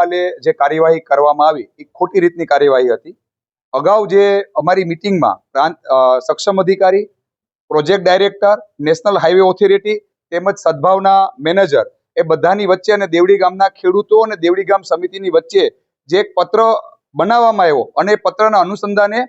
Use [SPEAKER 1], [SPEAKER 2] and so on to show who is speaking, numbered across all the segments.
[SPEAKER 1] ગઈકાલે જે કાર્યવાહી કરવામાં આવી, એ ખોટી રીતની કાર્યવાહી હતી. અગાઉ જે અમારી મિટિંગમાં પ્રાંત સક્ષમ અધિકારી, project director, national highway authority તેમજ સદભાવના મેનેજર એ બધાની વચ્ચે અને દેવડી ગામના ખેડૂતો અને દેવડી ગામ સમિતિની વચ્ચે જે એક પત્ર બનાવવામાં આવ્યો અને એ પત્રના અનુસંધાને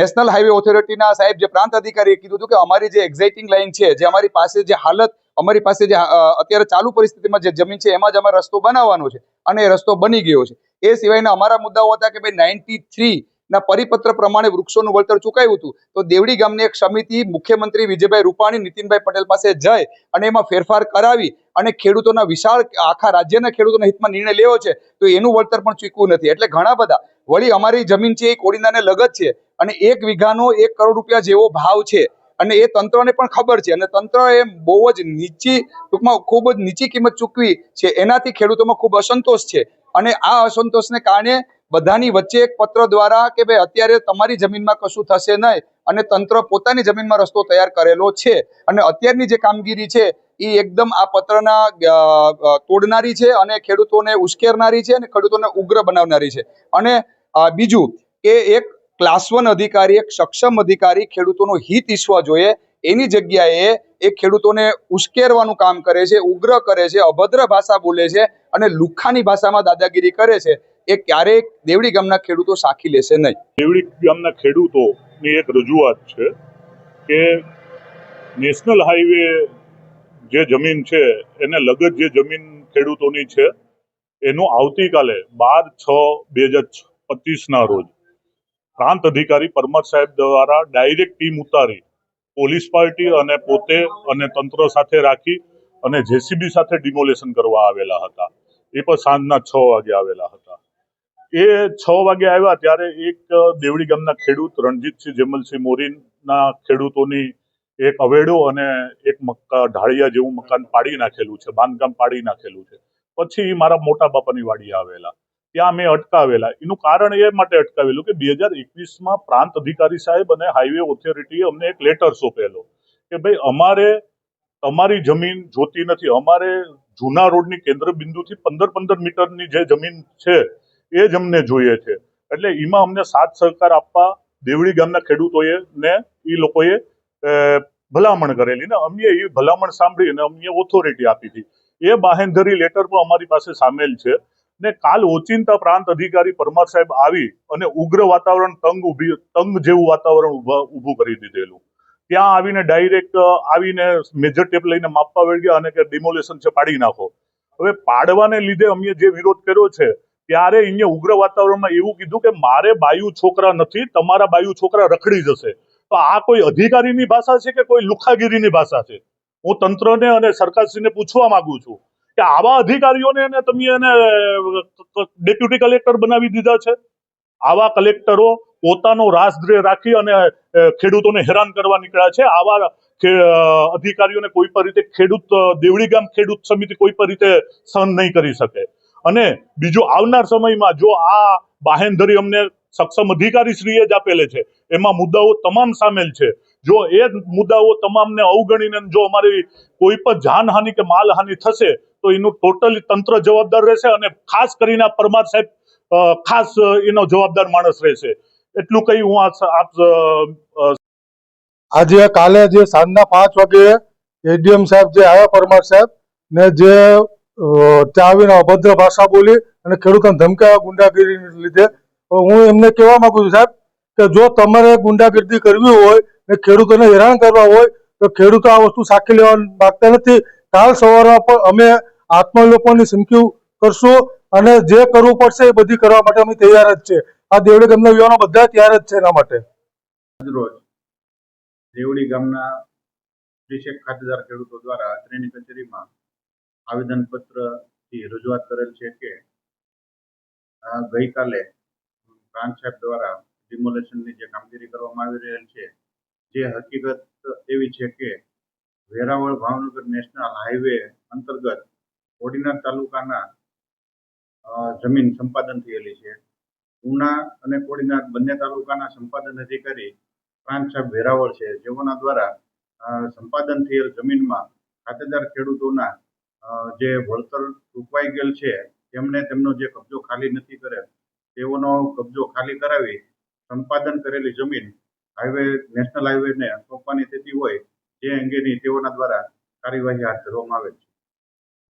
[SPEAKER 1] નેશનલ હાઈવે ઓથોરિટીના સાહેબ જે પ્રાંત અધિકારીએ કીધું હતું કે અમારી જે એક્ઝાઇટિંગ લાઇન છે, જે અમારી પાસે જે હાલત અમારી પાસે જે અત્યારે ચાલુ પરિસ્થિતિમાં જે જમીન છે, એમાં જ અમારે રસ્તો બનાવવાનો છે અને એ રસ્તો બની ગયો છે. એ સિવાયના અમારા મુદ્દાઓ હતા કે ભાઈ નાઇન્ટી થ્રી ના પરિપત્ર પ્રમાણે વૃક્ષોનું વળતર ચૂકાયું હતું, તો દેવડી ગામની એક સમિતિ મુખ્યમંત્રી વિજયભાઈ રૂપાણી, નીતિનભાઈ પટેલ પાસે જઈ અને એમાં ફેરફાર કરાવી અને ખેડૂતોના વિશાળ આખા રાજ્યના ખેડૂતોના હિતમાં નિર્ણય લેવો છે, તો એનું વળતર પણ ચૂકવું નથી. એટલે ઘણા બધા, વળી અમારી જમીન છે એ કોડીનાને લગત છે અને એક વીઘાનો એક કરોડ રૂપિયા જેવો ભાવ છે. અને એ તંત્રને પણ ખબર છે. અને તંત્ર એ બહુ જ નીચી ટૂંકમાં ખૂબ જ નીચી કિંમત ચૂકવી છે. એનાથી ખેડૂતોમાં ખૂબ અસંતોષ છે. અને આ અસંતોષને કારણે બધાની વચ્ચે એક પત્ર દ્વારા કે ભાઈ અત્યારે તમારી જમીનમાં કશું થશે નહીં અને તંત્ર પોતાની જમીનમાં રસ્તો તૈયાર કરેલો છે. અને અત્યારની જે કામગીરી છે, એ એકદમ આ પત્રના તોડનારી છે અને ખેડૂતોને ઉશ્કેરનારી છે અને ખેડૂતોને ઉગ્ર બનાવનારી છે. અને બીજું કે એક ક્લાસ વન અધિકારી, એક સક્ષમ અધિકારી ખેડૂતોનું હિત ઈચ્છવા જોઈએ. એની જગ્યાએ એ ખેડૂતોને ઉશ્કેરવાનું કામ કરે છે, ઉગ્ર કરે છે, અભદ્ર ભાષા બોલે છે અને લુખાની ભાષામાં દાદાગીરી કરે છે. એ ક્યારેય દેવડી ગામના ખેડૂતો સાખી લેશે નહીં.
[SPEAKER 2] દેવડી ગામના ખેડૂતોની એક રજૂઆત છે કે નેશનલ હાઈવે જે જમીન છે, એને લગત જે જમીન ખેડૂતોની છે, એનું આવતીકાલે બાર છ બે હજાર પચીસના રોજ પ્રાંત અધિકારી પરમાર સાહેબ દ્વારા ડાયરેક્ટ ટીમ ઉતારી, પોલીસ પાર્ટી અને પોતે અને તંત્ર સાથે રાખી અને જેસીબી સાથે ડિમોલેશન કરવા આવેલા હતા. એ પણ સાંજના છ વાગે આવેલા હતા. એ છ વાગે આવ્યા ત્યારે એક દેવડી ગામના ખેડૂત રણજીતસિંહ જેમલસિંહ મોરીના ખેડૂતોની એક અવેડો અને એક મક્કા ઢાળિયા જેવું મકાન પાડી નાખેલું છે, બાંધકામ પાડી નાખેલું છે. પછી મારા મોટા બાપાની વાડી આવેલા. ત્યાં મેં અટકાવેલા. એનું કારણ એ માટે અટકાવેલું કે બે હજાર એકવીસમાં પ્રાંત અધિકારી સાહેબ અને હાઈવે ઓથોરિટીએ અમને એક લેટર સોંપેલો કે ભાઈ અમારે અમારી જમીન જોતી નથી. અમારે જૂના રોડની કેન્દ્ર બિંદુથી પંદર પંદર મીટરની જે જમીન છે, એ જ અમને જોઈએ છે. એટલે એમાં અમને સાથ સહકાર આપવા દેવડી ગામના ખેડૂતોએ ને એ લોકોએ ભલામણ કરેલી ને અમે એ ભલામણ સાંભળી અને અમને ઓથોરિટી આપી હતી. એ બાહેંધરી લેટર પણ અમારી પાસે સામેલ છે. ને કાલ ઓચિંતા પ્રાંત અધિકારી પરમાર સાહેબ આવી અને ઉગ્ર વાતાવરણ તંગ ઊભી, તંગ જેવું વાતાવરણ ઊભા- કરી દીધેલું. ત્યાં આવીને ડાયરેક્ટ આવીને મેજર ટેપ લઈને માપવા વળગ્યા અને કે ડિમોલેશન છે, પાડી નાખો. હવે પાડવાને લીધે અમે જે વિરોધ કર્યો છે, ત્યારે અહીંયા ઉગ્ર વાતાવરણમાં એવું કીધું કે મારે બાયુ છોકરા નથી, તમારા બાયુ છોકરા રખડી જશે. તો આ કોઈ અધિકારીની ભાષા છે કે કોઈ લુખાગીરીની ભાષા છે? હું તંત્રને અને સરકારશ્રીને પૂછવા માંગુ છું. કે આવા અધિકારીઓને એને તમે એને ડેપ્યુટી કલેક્ટર બનાવી દીધા છે. આવા કલેક્ટરો પોતાનો રાસદ્રેહ રાખી અને ખેડૂતોને હેરાન કરવા નીકળ્યા છે. આવા અધિકારીઓને કોઈ પણ રીતે ખેડૂત દેવળી ગામ ખેડૂત સમિતિ કોઈ પણ રીતે સહન નહીં કરી શકે. અને બીજું આવનાર સમયમાં જો આ બાહેંધરી અમને સક્ષમ અધિકારી શ્રીએ જ આપેલે છે, એમાં મુદ્દાઓ તમામ સામેલ છે. જો એ મુદ્દાઓ તમામને અવગણીને જો અમારી કોઈ પણ જાનહાનિ કે માલહાનિ થશે તો એનું ટોટલી તંત્ર જવાબદાર રહેશે અને ખાસ કરીને પરમાર સાહેબ ખાસ એનો જવાબદાર માણસ રહેશે. એટલું કહી હું આપ
[SPEAKER 3] આજે કાલે જે સાંજના પાંચ વાગે એડીએમ સાહેબ જે આવ્યા, પરમાર સાહેબ, ને જે ત્યાં આવીને અભદ્ર ભાષા બોલી અને ખેડૂતોને ધમકાવ્યા ગુંડાગીરીને લીધે હું એમને કહેવા માંગુ છું સાહેબ કે જો તમારે ગુંડાગીરી કરવી હોય ને ખેડૂતોને હેરાન કરવા હોય, તો ખેડૂતો આ વસ્તુ સાખી લેવા માંગતા નથી. કાલ સવારમાં પણ અમે આત્મલોકોની સંખ્યુ કરશું અને જે કરવું પડશે એ બધી કરવા માટે અમે તૈયાર જ છે. આ દેવડી ગામના યુવાનો બધા તૈયાર જ છે એના માટે.
[SPEAKER 4] રોજ દેવડી ગામના ત્રીસેક ખાતેદાર ખેડૂતો દ્વારા અત્રેની કચેરીમાં આવેદનપત્રથી રજૂઆત કરેલ છે કે ગઈકાલે પ્રાંત સાહેબ દ્વારા ડિમોલેશનની જે કામગીરી કરવામાં આવી રહેલ છે, જે હકીકત એવી છે કે વેરાવળ ભાવનગર નેશનલ હાઈવે અંતર્ગત કોડીનાર તાલુકાના જમીન સંપાદન થયેલી છે. ઉના અને કોડીનાર બંને તાલુકાના સંપાદન અધિકારી પ્રાંત સાહેબ વેરાવળ છે. જેઓના દ્વારા સંપાદન થયેલ જમીનમાં ખાતેદાર ખેડૂતોના જે વળતર ચૂકવાઈ ગયેલ છે તેમણે તેમનો જે કબજો ખાલી નથી કરેલ, તેઓનો કબજો ખાલી કરાવી સંપાદન કરેલી જમીન હાઈવે, નેશનલ હાઈવેને સોંપવાની થતી હોય તે અંગેની તેઓના દ્વારા કાર્યવાહી હાથ ધરવામાં આવે છે.